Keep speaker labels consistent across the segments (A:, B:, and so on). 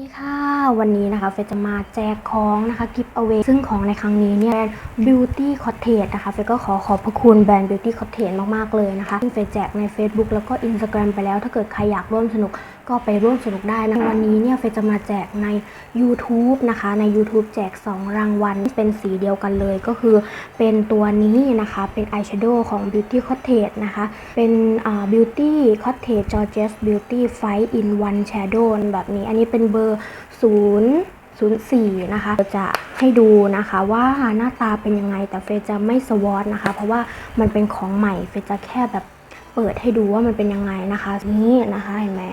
A: ดีค่ะวันนี้นะคะเฟยจะมาแจกของนะคะกิฟต์เอาไว้ซึ่งของในครั้งนี้เนี่ย Beauty Cottage นะคะเฟยก็ขอขอบพระคุณแบรนด์ Beauty Cottage มาก ๆ เลยนะคะซึ่งเฟยแจกใน Facebook แล้วก็ Instagram ไปแล้วถ้าเกิดใครอยากร่วมสนุก ก็ไปร่วมสนุกได้นะวันนี้เนี่ยเฟยจะมาแจกใน YouTube นะคะใน YouTube แจก 2 รางวัลเป็นสีเดียวกันเลยก็คือเป็นตัวนี้นะคะ เป็นอายแชโดว์ของ Beauty Cottage นะคะ เป็นอ่า Beauty Cottage George's Beauty Fight in One Shadow แบบนี้ อันนี้เป็นเบอร์ 0 04 นะคะจะให้ดูนะคะว่าหน้าตาเป็นยังไงแต่เฟยจะไม่สวอตนะคะ เพราะว่ามันเป็นของใหม่เฟยจะแค่แบบเปิดให้ดูว่ามันเป็นยังไงนะคะ นี่นะคะเห็นไหม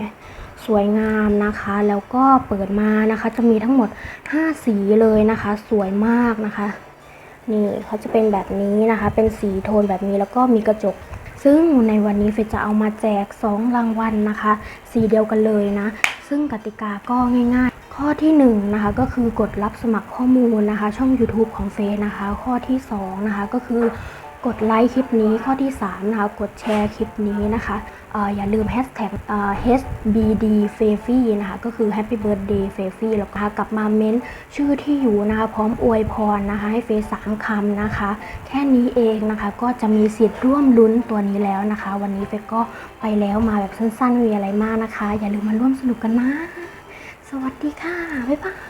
A: สวยงามนะคะ แล้วก็เปิดมานะคะ จะมีทั้งหมด 5 สีเลยนะคะ สวยมากนะคะ นี่เขาจะเป็นแบบนี้นะคะ เป็นสีโทนแบบนี้แล้วก็มีกระจก ซึ่งในวันนี้เฟจะเอามาแจก 2 รางวัลนะคะ สีเดียวกันเลยนะ ซึ่งกติกาก็ง่าย ๆ ข้อที่1นงนะคะก็คือกดรับสมัครข้อมูลนะคะ ช่อง YouTube ของเฟนะคะ ข้อที่2นะคะก็คือ กดไลค์คลิปนี้ข้อที่3นะคะกดแชร์คลิปนี้นะคะอออย่าลืมแฮชแท็ก HBD f a f y นะคะก็คือ Happy Birthday f a f y แล้วก็กลับมาเม้นชื่อที่อยู่นะคะพร้อมอวยพรนะคะให้เฟซสามคำนะคะ แค่นี้เองนะคะก็จะมีสิทธิ์ร่วมลุ้นตัวนี้แล้วนะคะ วันนี้เฟซก็ไปแล้วมาแบบสั้นๆไม่มีอะไรมากนะคะ อย่าลืมมาร่วมสนุกกันนะ สวัสดีค่ะ บ๊ายบาย